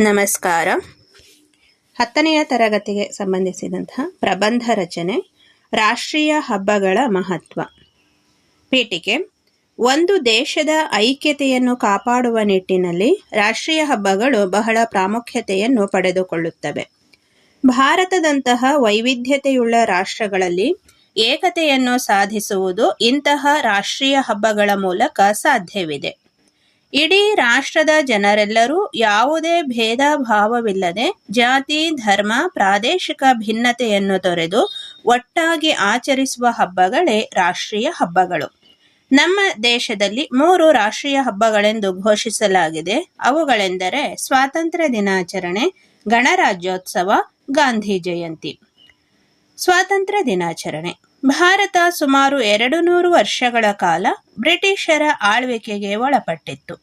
ನಮಸ್ಕಾರ. ಹತ್ತನೆಯ ತರಗತಿಗೆ ಸಂಬಂಧಿಸಿದಂತಹ ಪ್ರಬಂಧ ರಚನೆ, ರಾಷ್ಟ್ರೀಯ ಹಬ್ಬಗಳ ಮಹತ್ವ. ಪೀಠಿಕೆ, ಒಂದು ದೇಶದ ಐಕ್ಯತೆಯನ್ನು ಕಾಪಾಡುವ ನಿಟ್ಟಿನಲ್ಲಿ ರಾಷ್ಟ್ರೀಯ ಹಬ್ಬಗಳು ಬಹಳ ಪ್ರಾಮುಖ್ಯತೆಯನ್ನು ಪಡೆದುಕೊಳ್ಳುತ್ತವೆ. ಭಾರತದಂತಹ ವೈವಿಧ್ಯತೆಯುಳ್ಳ ರಾಷ್ಟ್ರಗಳಲ್ಲಿ ಏಕತೆಯನ್ನು ಸಾಧಿಸುವುದು ಇಂತಹ ರಾಷ್ಟ್ರೀಯ ಹಬ್ಬಗಳ ಮೂಲಕ ಸಾಧ್ಯವಿದೆ. ಇಡೀ ರಾಷ್ಟ್ರದ ಜನರೆಲ್ಲರೂ ಯಾವುದೇ ಭೇದ ಭಾವವಿಲ್ಲದೆ ಜಾತಿ, ಧರ್ಮ, ಪ್ರಾದೇಶಿಕ ಭಿನ್ನತೆಯನ್ನು ತೊರೆದು ಒಟ್ಟಾಗಿ ಆಚರಿಸುವ ಹಬ್ಬಗಳೇ ರಾಷ್ಟ್ರೀಯ ಹಬ್ಬಗಳು. ನಮ್ಮ ದೇಶದಲ್ಲಿ ಮೂರು ರಾಷ್ಟ್ರೀಯ ಹಬ್ಬಗಳೆಂದು ಘೋಷಿಸಲಾಗಿದೆ. ಅವುಗಳೆಂದರೆ ಸ್ವಾತಂತ್ರ್ಯ ದಿನಾಚರಣೆ, ಗಣರಾಜ್ಯೋತ್ಸವ, ಗಾಂಧಿ ಜಯಂತಿ. ಸ್ವಾತಂತ್ರ್ಯ ದಿನಾಚರಣೆ. ಭಾರತ ಸುಮಾರು ಎರಡು ನೂರು ವರ್ಷಗಳ ಕಾಲ ಬ್ರಿಟಿಷರ ಆಳ್ವಿಕೆಗೆ ಒಳಪಟ್ಟಿತ್ತು.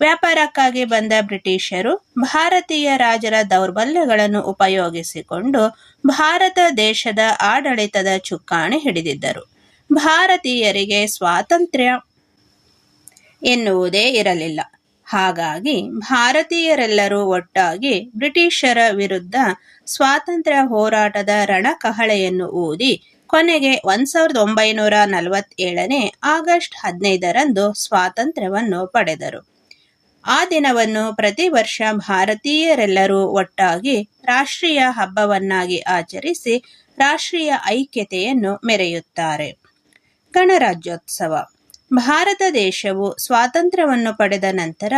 ವ್ಯಾಪಾರಕ್ಕಾಗಿ ಬಂದ ಬ್ರಿಟಿಷರು ಭಾರತೀಯ ರಾಜರ ದೌರ್ಬಲ್ಯಗಳನ್ನು ಉಪಯೋಗಿಸಿಕೊಂಡು ಭಾರತ ದೇಶದ ಆಡಳಿತದ ಚುಕ್ಕಾಣಿ ಹಿಡಿದಿದ್ದರು. ಭಾರತೀಯರಿಗೆ ಸ್ವಾತಂತ್ರ್ಯ ಎನ್ನುವುದೇ ಇರಲಿಲ್ಲ. ಹಾಗಾಗಿ ಭಾರತೀಯರೆಲ್ಲರೂ ಒಟ್ಟಾಗಿ ಬ್ರಿಟಿಷರ ವಿರುದ್ಧ ಸ್ವಾತಂತ್ರ್ಯ ಹೋರಾಟದ ರಣಕಹಳೆಯನ್ನು ಊದಿ ಕೊನೆಗೆ ಒಂದ್ ಸಾವಿರದ ಒಂಬೈನೂರ ನಲವತ್ತೇಳನೇ ಆಗಸ್ಟ್ ಹದಿನೈದರಂದು ಸ್ವಾತಂತ್ರ್ಯವನ್ನು ಪಡೆದರು. ಆ ದಿನವನ್ನು ಪ್ರತಿ ವರ್ಷ ಭಾರತೀಯರೆಲ್ಲರೂ ಒಟ್ಟಾಗಿ ರಾಷ್ಟ್ರೀಯ ಹಬ್ಬವನ್ನಾಗಿ ಆಚರಿಸಿ ರಾಷ್ಟ್ರೀಯ ಐಕ್ಯತೆಯನ್ನು ಮೆರೆಯುತ್ತಾರೆ. ಗಣರಾಜ್ಯೋತ್ಸವ. ಭಾರತ ದೇಶವು ಸ್ವಾತಂತ್ರ್ಯವನ್ನು ಪಡೆದ ನಂತರ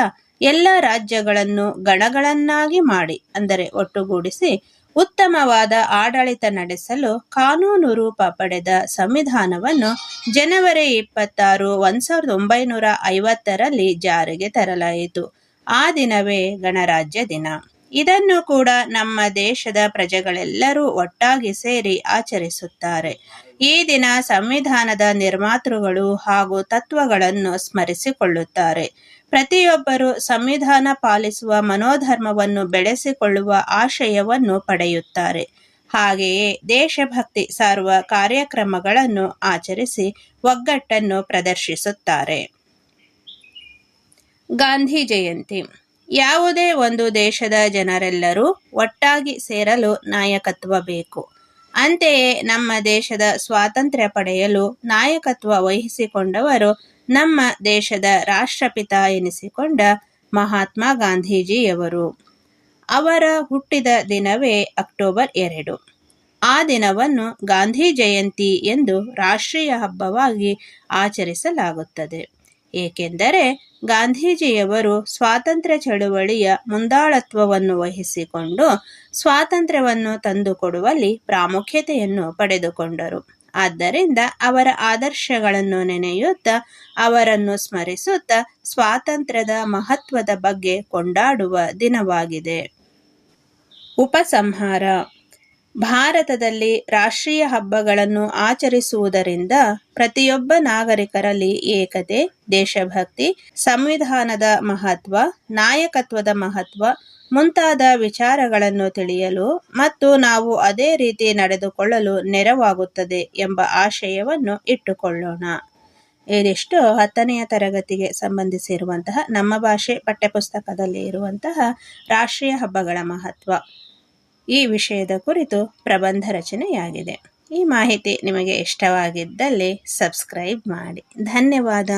ಎಲ್ಲ ರಾಜ್ಯಗಳನ್ನು ಗಣಗಳನ್ನಾಗಿ ಮಾಡಿ, ಅಂದರೆ ಒಟ್ಟುಗೂಡಿಸಿ ಉತ್ತಮವಾದ ಆಡಳಿತ ನಡೆಸಲು ಕಾನೂನು ರೂಪ ಪಡೆದ ಸಂವಿಧಾನವನ್ನು ಜನವರಿ ಇಪ್ಪತ್ತಾರು ಒಂದು ಸಾವಿರದ ಒಂಬೈನೂರ ಐವತ್ತರಲ್ಲಿ ಜಾರಿಗೆ ತರಲಾಯಿತು. ಆ ದಿನವೇ ಗಣರಾಜ್ಯ ದಿನ. ಇದನ್ನು ಕೂಡ ನಮ್ಮ ದೇಶದ ಪ್ರಜೆಗಳೆಲ್ಲರೂ ಒಟ್ಟಾಗಿ ಸೇರಿ ಆಚರಿಸುತ್ತಾರೆ. ಈ ದಿನ ಸಂವಿಧಾನದ ನಿರ್ಮಾತೃಗಳು ಹಾಗೂ ತತ್ವಗಳನ್ನು ಸ್ಮರಿಸಿಕೊಳ್ಳುತ್ತಾರೆ. ಪ್ರತಿಯೊಬ್ಬರು ಸಂವಿಧಾನ ಪಾಲಿಸುವ ಮನೋಧರ್ಮವನ್ನು ಬೆಳೆಸಿಕೊಳ್ಳುವ ಆಶಯವನ್ನು ಪಡೆಯುತ್ತಾರೆ. ಹಾಗೆಯೇ ದೇಶಭಕ್ತಿ ಸಾರುವ ಕಾರ್ಯಕ್ರಮಗಳನ್ನು ಆಚರಿಸಿ ಒಗ್ಗಟ್ಟನ್ನು ಪ್ರದರ್ಶಿಸುತ್ತಾರೆ. ಗಾಂಧಿ ಜಯಂತಿ ಯಾವುದೇ ಒಂದು ದೇಶದ ಜನರೆಲ್ಲರೂ ಒಟ್ಟಾಗಿ ಸೇರಲು ನಾಯಕತ್ವ ಬೇಕು. ಅಂತೆಯೇ ನಮ್ಮ ದೇಶದ ಸ್ವಾತಂತ್ರ್ಯ ಪಡೆಯಲು ನಾಯಕತ್ವ ವಹಿಸಿಕೊಂಡವರು ನಮ್ಮ ದೇಶದ ರಾಷ್ಟ್ರಪಿತ ಎನಿಸಿಕೊಂಡ ಮಹಾತ್ಮ ಗಾಂಧೀಜಿಯವರು. ಅವರ ಹುಟ್ಟಿದ ದಿನವೇ ಅಕ್ಟೋಬರ್ ಎರಡು. ಆ ದಿನವನ್ನು ಗಾಂಧಿ ಜಯಂತಿ ಎಂದು ರಾಷ್ಟ್ರೀಯ ಹಬ್ಬವಾಗಿ ಆಚರಿಸಲಾಗುತ್ತದೆ. ಏಕೆಂದರೆ ಗಾಂಧೀಜಿಯವರು ಸ್ವಾತಂತ್ರ್ಯ ಚಳುವಳಿಯ ಮುಂದಾಳತ್ವವನ್ನು ವಹಿಸಿಕೊಂಡು ಸ್ವಾತಂತ್ರ್ಯವನ್ನು ತಂದುಕೊಡುವಲ್ಲಿ ಪ್ರಾಮುಖ್ಯತೆಯನ್ನು ಪಡೆದುಕೊಂಡರು. ಆದ್ದರಿಂದ ಅವರ ಆದರ್ಶಗಳನ್ನು ನೆನೆಯುತ್ತಾ, ಅವರನ್ನು ಸ್ಮರಿಸುತ್ತಾ ಸ್ವಾತಂತ್ರ್ಯದ ಮಹತ್ವದ ಬಗ್ಗೆ ಕೊಂಡಾಡುವ ದಿನವಾಗಿದೆ. ಉಪಸಂಹಾರ ಭಾರತದಲ್ಲಿ ರಾಷ್ಟ್ರೀಯ ಹಬ್ಬಗಳನ್ನು ಆಚರಿಸುವುದರಿಂದ ಪ್ರತಿಯೊಬ್ಬ ನಾಗರಿಕರಲ್ಲಿ ಏಕತೆ, ದೇಶಭಕ್ತಿ, ಸಂವಿಧಾನದ ಮಹತ್ವ, ನಾಯಕತ್ವದ ಮಹತ್ವ ಮುಂತಾದ ವಿಚಾರಗಳನ್ನು ತಿಳಿಯಲು ಮತ್ತು ನಾವು ಅದೇ ರೀತಿ ನಡೆದುಕೊಳ್ಳಲು ನೆರವಾಗುತ್ತದೆ ಎಂಬ ಆಶಯವನ್ನು ಇಟ್ಟುಕೊಳ್ಳೋಣ. ಇದಿಷ್ಟು ಹತ್ತನೆಯ ತರಗತಿಗೆ ಸಂಬಂಧಿಸಿರುವಂತಹ ನಮ್ಮ ಭಾಷೆ ಪಠ್ಯಪುಸ್ತಕದಲ್ಲಿ ಇರುವಂತಹ ರಾಷ್ಟ್ರೀಯ ಹಬ್ಬಗಳ ಮಹತ್ವ. ಈ ವಿಷಯದ ಕುರಿತು ಪ್ರಬಂಧ ರಚನೆಯಾಗಿದೆ. ಈ ಮಾಹಿತಿ ನಿಮಗೆ ಇಷ್ಟವಾಗಿದ್ದಲ್ಲಿ ಸಬ್ಸ್ಕ್ರೈಬ್ ಮಾಡಿ. ಧನ್ಯವಾದ.